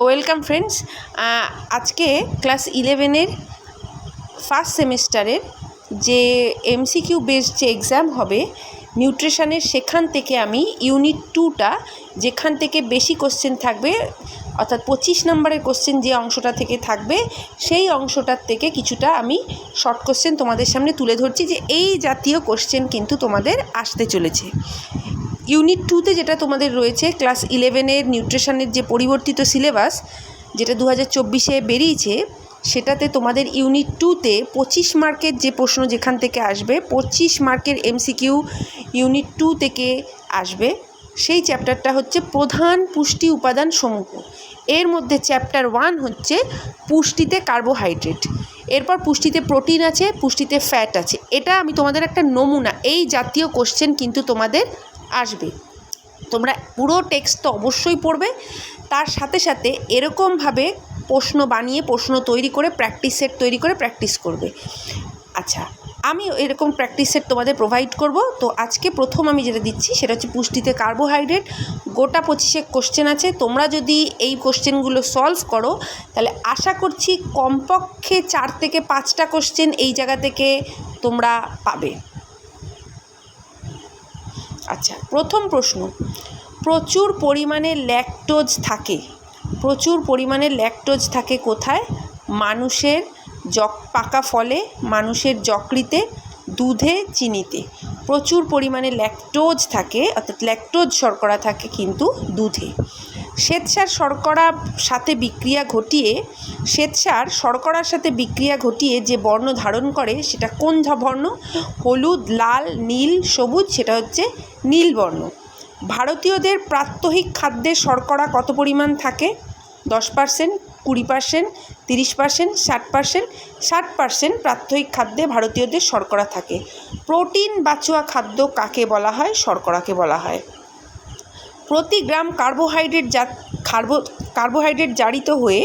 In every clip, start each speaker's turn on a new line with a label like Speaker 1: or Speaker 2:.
Speaker 1: Welcome friends আজকে class ইলেভেনের first সেমিস্টারের যে এমসিকিউ বেসড যে এক্সাম হবে, নিউট্রিশনের সেখান থেকে আমি ইউনিট টুটা, যেখান থেকে বেশি কোশ্চেন থাকবে, অর্থাৎ পঁচিশ নম্বরের কোশ্চেন যে অংশটা থেকে থাকবে, সেই অংশটার থেকে কিছুটা আমি শর্ট কোশ্চেন তোমাদের সামনে তুলে ধরছি যে এই জাতীয় কোশ্চেন কিন্তু তোমাদের আসতে চলেছে। ইউনিট টুতে যেটা তোমাদের রয়েছে ক্লাস ইলেভেনের নিউট্রিশনের যে পরিবর্তিত সিলেবাস যেটা দু হাজার চব্বিশে বেরিয়েছে, সেটাতে তোমাদের ইউনিট টুতে পঁচিশ মার্কের যে প্রশ্ন যেখান থেকে আসবে, পঁচিশ মার্কের এমসিকিউ ইউনিট টু থেকে আসবে। সেই চ্যাপ্টারটা হচ্ছে প্রধান পুষ্টি উপাদান সমূহ। এর মধ্যে চ্যাপ্টার ওয়ান হচ্ছে পুষ্টিতে কার্বোহাইড্রেট এরপর পুষ্টিতে প্রোটিন আছে, পুষ্টিতে ফ্যাট আছে। এটা আমি তোমাদের একটা নমুনা, এই জাতীয় কোশ্চেন কিন্তু তোমাদের আসবে। তোমরা পুরো টেক্সট তো অবশ্যই পড়বে। তার সাথে সাথে এরকমভাবে প্রশ্ন বানিয়ে, প্রশ্ন তৈরি করে প্র্যাকটিস সেট তৈরি করে প্র্যাকটিস করবে। আচ্ছা আমি এরকম প্র্যাকটিস সেট তোমাদের প্রোভাইড করব। তো আজকে প্রথম আমি যেটা দিচ্ছি, সেটা হচ্ছে পুষ্টিতে কার্বোহাইড্রেট গোটা পঁচিশে কোশ্চেন আছে। তোমরা যদি এই কোশ্চেনগুলো সলভ করো, তাহলে আশা করছি কমপক্ষে চার থেকে পাঁচটা কোশ্চেন এই জায়গা থেকে তোমরা পাবে। আচ্ছা প্রথম প্রশ্ন। প্রচুর পরিমাণে ল্যাকটোজ থাকে। প্রচুর পরিমাণে ল্যাকটোজ থাকে কোথায়? মানুষের যক, পাকা ফলে, মানুষের যকৃতে, দুধে, চিনিতে। প্রচুর পরিমাণে ল্যাকটোজ থাকে, অর্থাৎ ল্যাকটোজ শর্করা থাকে কিন্তু দুধে। শ্বেতসার শর্করার সাথে বিক্রিয়া ঘটিয়ে, শ্বেতসার শর্করার সাথে বিক্রিয়া ঘটিয়ে যে বর্ণ ধারণ করে সেটা কোন বর্ণ? হলুদ, লাল, নীল, সবুজ, সেটা হচ্ছে নীল বর্ণ। ভারতীয়দের প্রাত্যহিক খাদ্যে শর্করা কত পরিমাণ থাকে? দশ পার্সেন্ট কুড়ি পার্সেন্ট তিরিশ পার্সেন্ট ষাট পার্সেন্ট ষাট পার্সেন্ট প্রাত্যহিক খাদ্যে ভারতীয়দের শর্করা থাকে। প্রোটিন বাচুয়া খাদ্য কাকে বলা হয়? শর্করাকে বলা হয়। প্রতি গ্রাম কার্বোহাইড্রেট যা কার্বো, কার্বোহাইড্রেট জারিত হয়ে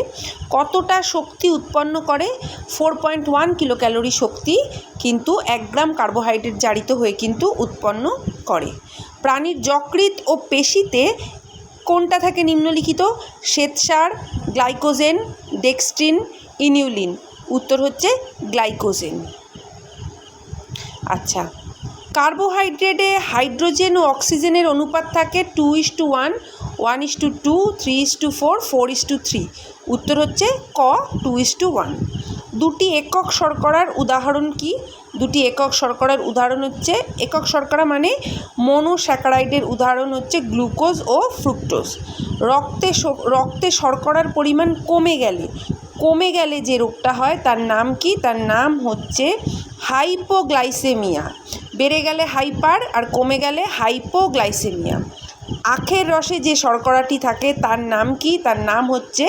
Speaker 1: কতটা শক্তি উৎপন্ন করে? Four point one kilo calorie শক্তি কিন্তু এক গ্রাম কার্বোহাইড্রেট জারিত হয়ে কিন্তু উৎপন্ন করে। প্রাণীর যকৃৎ ও পেশিতে কোনটা থাকে নিম্নলিখিত? শ্বেতসার, গ্লাইকোজেন, ডেক্সট্রিন, ইনিউলিন। উত্তর হচ্ছে গ্লাইকোজেন। আচ্ছা কার্বোহাইড্রেটে হাইড্রোজেন ও অক্সিজেনের অনুপাত থাকে two is to one one is to two, three is to four four is to three. উত্তর হচ্ছে ক, টু ইস টু ওয়ান। দুটি একক শর্করার উদাহরণ কি? দুটি একক শর্করার উদাহরণ হচ্ছে, একক শর্করা মানে মনোস্যাকারাইডের উদাহরণ হচ্ছে গ্লুকোজ ও ফ্রুক্টোজ। রক্তে রক্তে শর্করার পরিমাণ কমে গেলে কমে গেলে যে রোগটা হয়, তার নাম কি? তার নাম হচ্ছে হাইপোগ্লাইসেমিয়া। বেড়ে গেলে হাইপার আর কমে গেলে হাইপোগ্লাইসেমিয়া। আখের রসে যে শর্করাটি থাকে, তার নাম কি? তার নাম হচ্ছে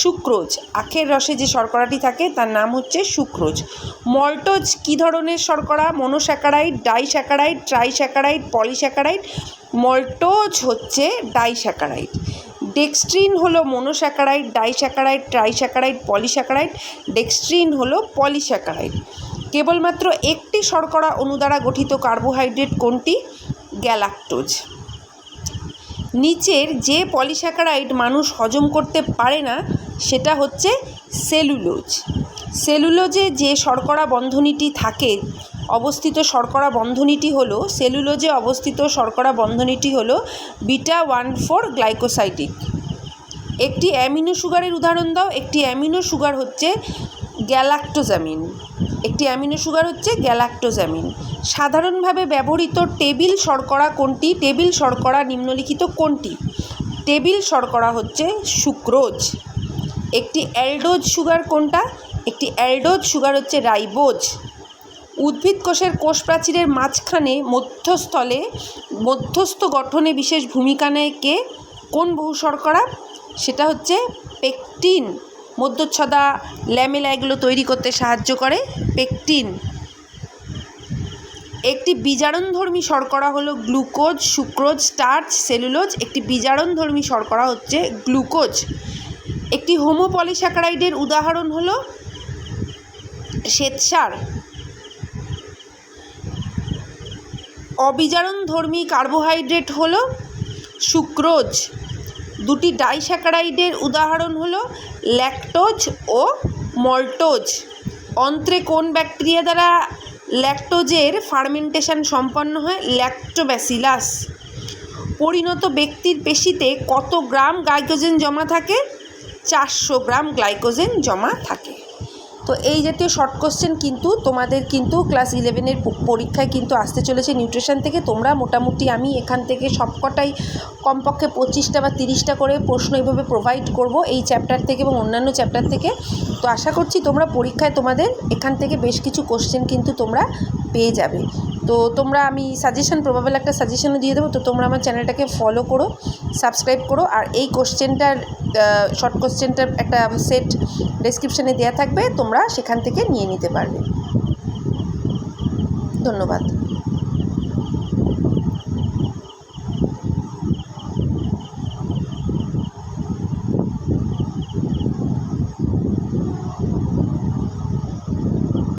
Speaker 1: সুক্রোজ। আখের রসে যে শর্করাটি থাকে, তার নাম হচ্ছে সুক্রোজ। মল্টোজ কী ধরনের শর্করা? Monosaccharide, disaccharide, trisaccharide, polysaccharide. Maltose হচ্ছে ডাইস্যাকারাইড। ডেক্সট্রিন হলো monosaccharide, disaccharide, trisaccharide, polysaccharide. Dextrin হলো পলিস্যাকারাইড। কেবলমাত্র একটি শর্করা অণু দ্বারা গঠিত কার্বোহাইড্রেট কোনটি? গ্যালাক্টোজ। নিচের যে পলিস্যাকারাইড মানুষ হজম করতে পারে না, সেটা হচ্ছে সেলুলোজ। সেলুলোজে যে শর্করা বন্ধনীটি থাকে, অবস্থিত শর্করা বন্ধনীটি হলো, সেলুলোজে অবস্থিত শর্করা বন্ধনীটি হলো বিটা ওয়ান ফোর গ্লাইকোসাইটিক। একটি অ্যামিনো সুগারের উদাহরণ দাও, একটি অ্যামিনো সুগার হচ্ছে গ্যালাক্টোজামিন। একটি অ্যামিনো সুগার হচ্ছে গ্যালাক্টোজামিন। সাধারণভাবে ব্যবহৃত টেবিল শর্করা কোনটি? টেবিল শর্করা নিম্নলিখিত কোনটি? টেবিল শর্করা হচ্ছে সুক্রোজ। একটি অ্যালডোজ সুগার কোনটা? একটি অ্যালডোজ সুগার হচ্ছে রাইবোজ। উদ্ভিদ কোষের কোষ প্রাচীরের মাঝখানে মধ্যস্থলে, মধ্যস্থ গঠনে বিশেষ ভূমিকা নেয় কে? কোন বহু শর্করা? সেটা হচ্ছে পেকটিন। মধ্যচ্ছদা ল্যামেলা এগুলো তৈরি করতে সাহায্য করে। পেকটিন। একটি বিজারণধর্মী শর্করা হলো গ্লুকোজ, সুক্রোজ, স্টার্চ, সেলুলোজ। একটি বিজারণধর্মী শর্করা হচ্ছে গ্লুকোজ। একটি হোমোপলিস্যাকারাইডের উদাহরণ হলো শ্বেতসার। অবিজারণধর্মী কার্বোহাইড্রেট হলো সুক্রোজ। দুটি ডাইস্যাকারাইডের উদাহরণ হল ল্যাকটোজ ও মল্টোজ। অন্ত্রে কোন ব্যাকটেরিয়া দ্বারা ল্যাকটোজের ফার্মেন্টেশন সম্পন্ন হয়? ল্যাক্টোব্যাসিলাস। পরিণত ব্যক্তির পেশিতে কত গ্রাম গ্লাইকোজেন জমা থাকে? চারশো গ্রাম গ্লাইকোজেন জমা থাকে। তো এই জাতীয় শর্ট কোশ্চেন কিন্তু তোমাদের কিন্তু ক্লাস ইলেভেনের পরীক্ষায় কিন্তু আসতে চলেছে। নিউট্রিশন থেকে তোমরা মোটামুটি আমি এখান থেকে সবকটাই কমপক্ষে পঁচিশটা বা তিরিশটা করে প্রশ্ন এইভাবে প্রোভাইড করব এই চ্যাপ্টার থেকে এবং অন্যান্য চ্যাপ্টার থেকে। তো আশা করছি তোমরা পরীক্ষায় তোমাদের এখান থেকে বেশ কিছু কোশ্চেন কিন্তু তোমরা পেয়ে যাবে। তো তোমরা আমি সাজেশন প্রবাবল একটা সাজেশনও দিয়ে দেবো। তো তোমরা আমার চ্যানেলটাকে ফলো করো সাবস্ক্রাইব করো, আর এই কোশ্চেনটার শর্ট কোশ্চেনটার একটা সেট ডেসক্রিপশানে দেওয়া থাকবে, তোমরা সেখান থেকে নিয়ে নিতে পারবে। ধন্যবাদ।